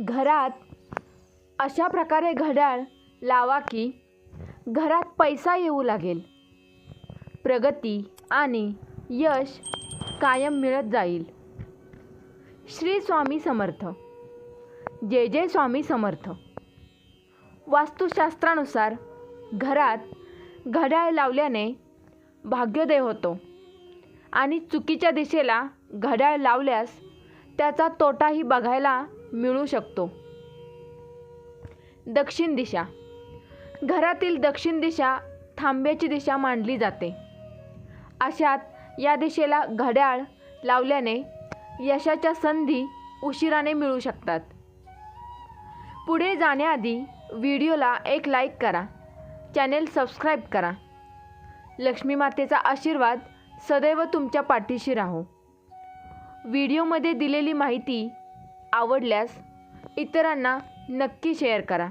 घरात अशा प्रकारे घड्याळ लावा की घरात पैसा येऊ लागेल. प्रगती आणि यश कायम मिळत जाईल. श्री स्वामी समर्थ. जय जय स्वामी समर्थ. वास्तुशास्त्रानुसार घरात घड्याळ लावल्याने भाग्योदय होतो आणि चुकीच्या दिशेला घड्याळ लावल्यास त्याचा तोटाही बघायला मिळू शकतो. दक्षिण दिशा. घरातील दक्षिण दिशा थांब्याची दिशा मानली जाते. अशात या दिशेला घड्याळ लावल्याने यशाच्या संधी उशिराने मिळू शकतात. पुढे जाण्याआधी व्हिडिओला एक लाईक करा. चॅनेल सबस्क्राईब करा. लक्ष्मी मातेचा आशीर्वाद सदैव तुमच्या पाठीशी राहो. व्हिडिओमध्ये दिलेली माहिती आवडल्यास इतरांना नक्की शेअर करा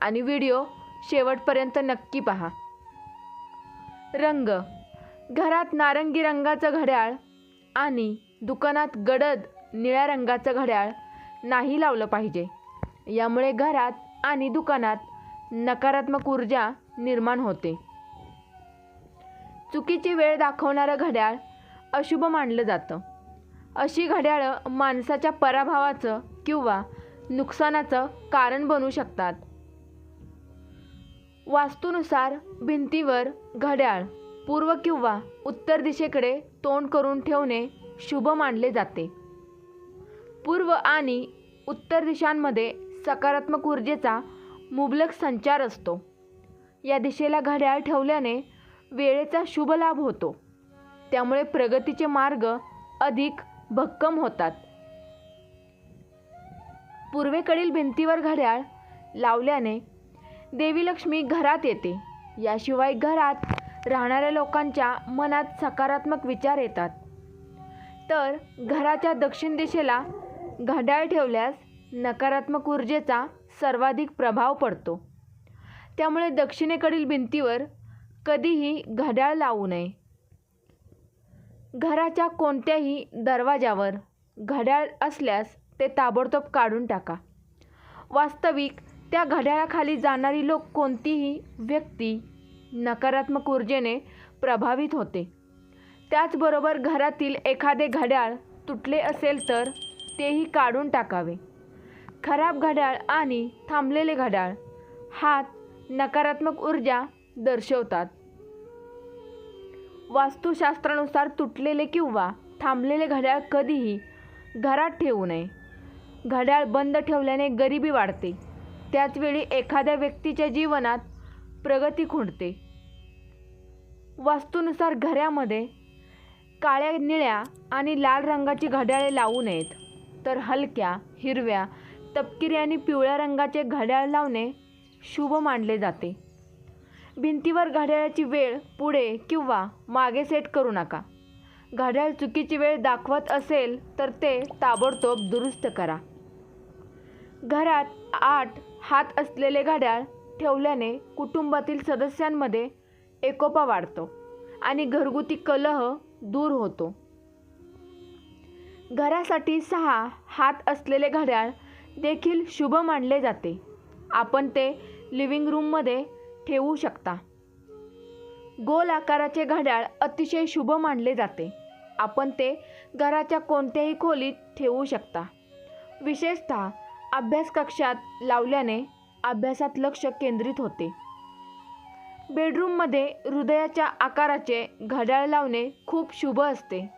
आणि व्हिडिओ शेवटपर्यंत नक्की पहा. रंग. घरात नारंगी रंगाचं घड्याळ आणि दुकानात गडद निळ्या रंगाचं घड्याळ नाही लावलं पाहिजे. यामुळे घरात आणि दुकानात नकारात्मक ऊर्जा निर्माण होते. चुकीची वेळ दाखवणारं घड्याळ अशुभ मानलं जातं. अशी घड्याळं माणसाच्या पराभवाचं किंवा नुकसानाचं कारण बनू शकतात. वास्तूनुसार भिंतीवर घड्याळ पूर्व किंवा उत्तर दिशेकडे तोंड करून ठेवणे शुभ मानले जाते. पूर्व आणि उत्तर दिशांमध्ये सकारात्मक ऊर्जेचा मुबलक संचार असतो. या दिशेला घड्याळ ठेवल्याने वेळेचा शुभ लाभ होतो. त्यामुळे प्रगतीचे मार्ग अधिक भक्कम होतात. पूर्वेकडील भिंतीवर घड्याळ लावल्याने देवी लक्ष्मी घरात येते. याशिवाय घरात राहणाऱ्या लोकांच्या मनात सकारात्मक विचार येतात. तर घराच्या दक्षिण दिशेला घड्याळ ठेवल्यास नकारात्मक ऊर्जेचा सर्वाधिक प्रभाव पडतो. त्यामुळे दक्षिणेकडील भिंतीवर कधीही घड्याळ लावू नये. घराच्या कोणत्याही दरवाजावर घड्याळ असल्यास ते ताबडतोब काढून टाका. वास्तविक त्या घड्याळाखाली जाणारी लोक कोणतीही व्यक्ती नकारात्मक ऊर्जेने प्रभावित होते. त्याचबरोबर घरातील एखादे घड्याळ तुटले असेल तर तेही काढून टाकावे. खराब घड्याळ आणि थांबलेले घड्याळ हात नकारात्मक ऊर्जा दर्शवतात. वास्तुशास्त्रानुसार तुटलेले किंवा थांबलेले घड्याळ कधीही घरात ठेवू नये. घड्याळ बंद ठेवल्याने गरिबी वाढते. त्याचवेळी एखाद्या व्यक्तीच्या जीवनात प्रगती खुंटते. वास्तूनुसार घरामध्ये काळ्या निळ्या आणि लाल रंगाची घड्याळे लावू नयेत तर हलक्या हिरव्या तपकिरी आणि पिवळ्या रंगाचे घड्याळ लावणे शुभ मानले जाते. भिंतीवर घड्याळाची वेळ पुढे किंवा मागे सेट करू नका. घड्याळ चुकीची वेळ दाखवत असेल तर ते ताबडतोब दुरुस्त करा. घरात आठ हात असलेले घड्याळ ठेवल्याने कुटुंबातील सदस्यांमध्ये एकोपा वाढतो आणि घरगुती कलह दूर होतो. घरासाठी सहा हात असलेले घड्याळ देखील शुभ मानले जाते. आपण ते लिव्हिंग रूममध्ये ठेवू शकता. गोल आकाराचे घड्याळ अतिशय शुभ मानले जाते. आपण ते घराच्या कोणत्याही खोलीत ठेवू शकता. विशेषतः अभ्यास कक्षात लावल्याने अभ्यासात लक्ष केंद्रित होते. बेडरूममध्ये हृदयाच्या आकाराचे घड्याळ लावणे खूप शुभ असते.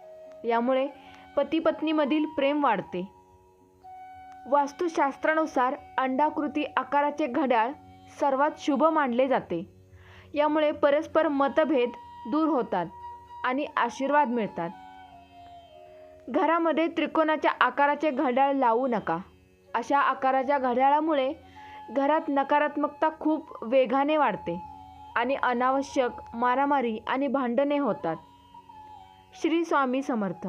यामुळे पती पत्नीमधील प्रेम वाढते. वास्तुशास्त्रानुसार अंडाकृती आकाराचे घड्याळ सर्वात शुभ मानले जाते. यामुळे परस्पर मतभेद दूर होतात आणि आशीर्वाद मिळतात. घरामध्ये त्रिकोणाच्या आकाराचे घड्याळ लावू नका. अशा आकाराच्या घड्याळामुळे घरात नकारात्मकता खूप वेगाने वाढते आणि अनावश्यक मारामारी आणि भांडणे होतात. श्री स्वामी समर्थ.